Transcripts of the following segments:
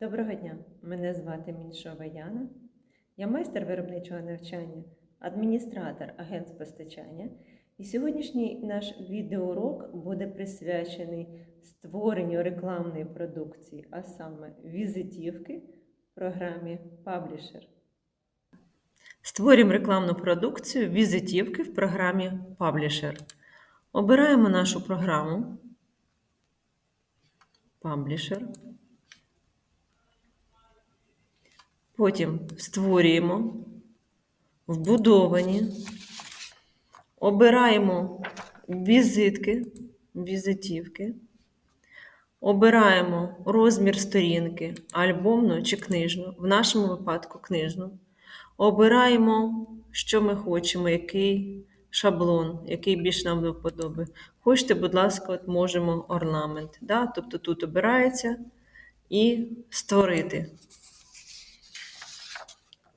Доброго дня! Мене звати Міншова Яна. Я майстер виробничого навчання, адміністратор агент з постачання. І сьогоднішній наш відеоурок буде присвячений створенню рекламної продукції, а саме візитівки в програмі Publisher. Створюємо рекламну продукцію візитівки в програмі Publisher. Обираємо нашу програму Publisher. Потім створюємо вбудовані, обираємо візитки, візитівки, обираємо розмір сторінки, альбомну чи книжну, в нашому випадку книжну. Обираємо, що ми хочемо, який шаблон, який більш нам до вподоби. Хочете, будь ласка, от можемо орнамент. Да? Тобто тут обирається і створити.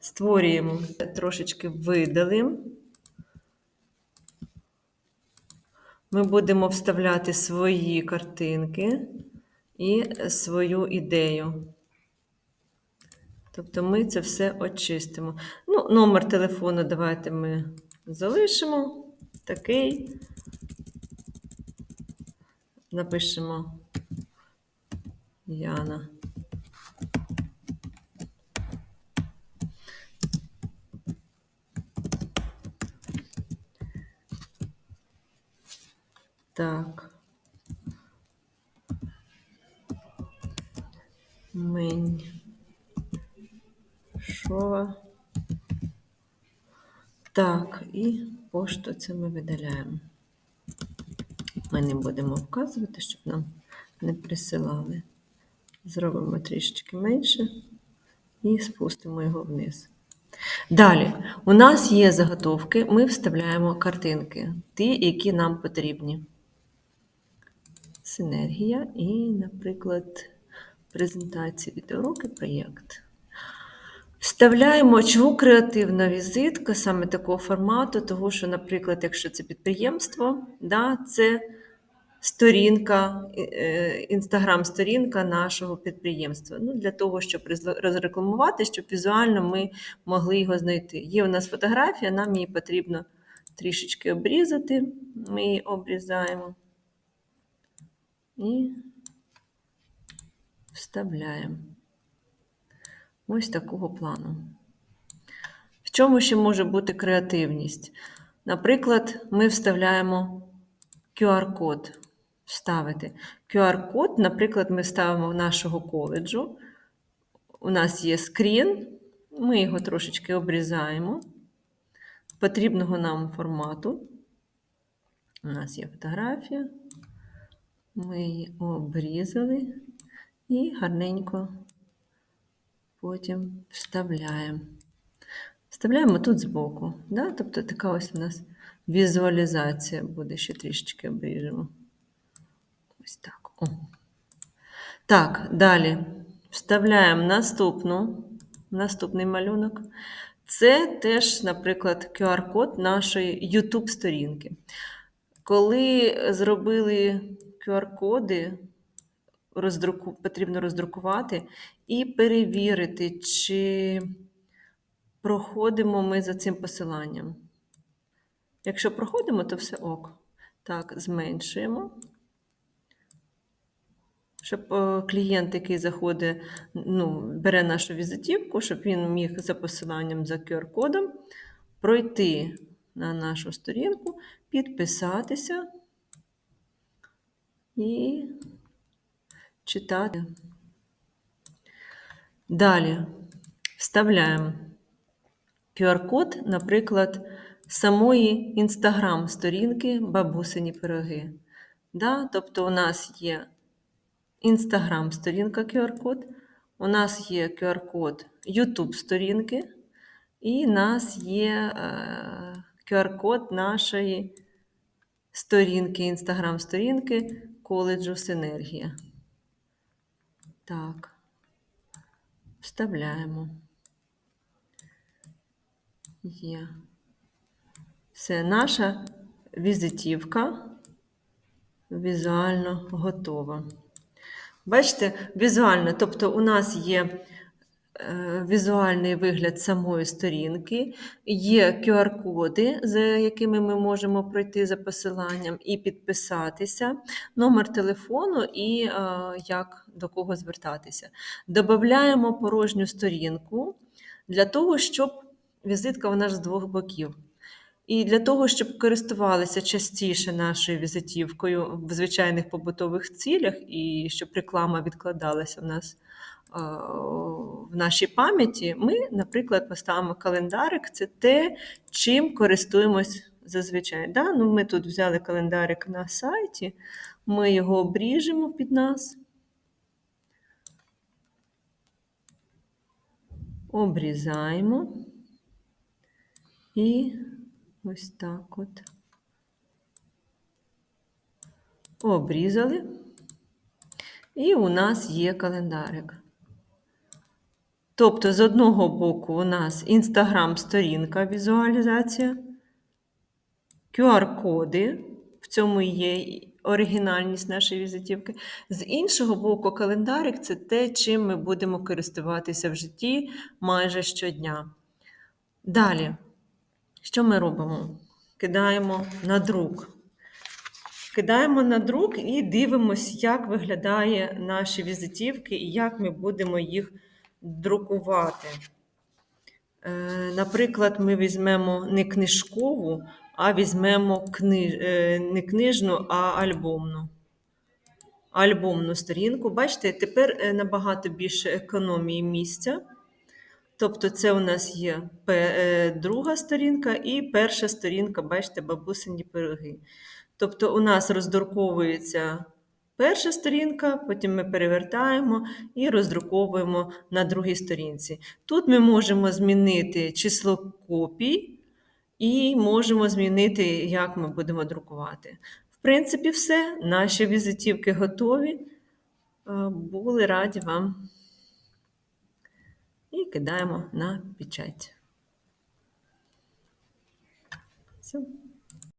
Створюємо, трошечки видалимо. Ми будемо вставляти свої картинки і свою ідею. Тобто ми це все очистимо. Ну, номер телефону давайте ми залишимо. Такий. Напишемо Яна. Так. Мень. Шова. Так, і пошту це ми видаляємо. Ми не будемо вказувати, щоб нам не присилали. Зробимо трішечки менше і спустимо його вниз. Далі, у нас є заготовки, ми вставляємо картинки, ті, які нам потрібні. Синергія і, наприклад, презентація відеоуроки проєкт. Вставляємо чого креативна візитка саме такого формату, того що, наприклад, якщо це підприємство, да, це сторінка, інстаграм-сторінка нашого підприємства. Ну, Для того, щоб розрекламувати, щоб візуально ми могли його знайти. Є у нас фотографія, нам її потрібно трішечки обрізати. Ми її обрізаємо і вставляємо. Ось такого плану. В чому ще може бути креативність? Наприклад, ми вставляємо QR-код. Вставити. QR-код, наприклад, ми ставимо в нашого коледжу. У нас є скрін, ми його трошечки обрізаємо. Потрібного нам формату. У нас є фотографія. Ми її обрізали і гарненько потім вставляємо. Вставляємо тут збоку. Да? Тобто така ось у нас візуалізація буде, ще трішечки обріжемо. Ось так. О. Так, далі вставляємо наступну, наступний малюнок. Це теж, наприклад, QR-код нашої YouTube-сторінки. Коли зробили QR-коди, роздруку, потрібно роздрукувати і перевірити, чи проходимо ми за цим посиланням. Якщо проходимо, то все ок. Так, зменшуємо. Щоб е, клієнт, який заходить, ну, бере нашу візитівку, щоб він міг за посиланням за QR-кодом пройти на нашу сторінку, підписатися і читати. Далі вставляємо QR-код, наприклад, самої інстаграм-сторінки бабусині пироги. Да? Тобто, у нас є інстаграм-сторінка QR-код, у нас є QR-код YouTube-сторінки, і у нас є QR-код нашої сторінки, інстаграм-сторінки коледжу Синергія. Так, вставляємо. Є. Все, наша візитівка візуально готова. Бачите, візуально, тобто у нас є візуальний вигляд самої сторінки, є QR-коди, за якими ми можемо пройти за посиланням і підписатися, номер телефону і е, як до кого звертатися. Додаємо порожню сторінку для того, щоб візитка вона ж з двох боків. І для того, щоб користувалися частіше нашою візитівкою в звичайних побутових цілях, і щоб реклама відкладалася в нас в нашій пам'яті, ми, наприклад, поставимо календарик. Це те, чим користуємось зазвичай. Да? Ну, Ми тут взяли календарик на сайті, ми його обріжемо під нас. Обрізаємо і ось так от. Обрізали. І у нас є календарик. Тобто, з одного боку, у нас Інстаграм-сторінка, візуалізація, QR-коди, в цьому є оригінальність нашої візитівки. З іншого боку, календарик це те, чим ми будемо користуватися в житті майже щодня. Далі, що ми робимо? Кидаємо на друк. Кидаємо на друк і дивимося, як виглядає наші візитівки і як ми будемо їх друкувати. Е, Наприклад, ми візьмемо не книжкову, а візьмемо книж... е, не книжну, а альбомну. Альбомну сторінку. Бачите, тепер е, набагато більше економії місця. Тобто, це у нас є друга сторінка і перша сторінка, бачите, бабусині пироги. Тобто, у нас роздруковується перша сторінка, потім ми перевертаємо і роздруковуємо на другій сторінці. Тут ми можемо змінити число копій і можемо змінити, як ми будемо друкувати. В принципі, все. Наші візитівки готові. Були раді вам і кидаємо на печать. Все.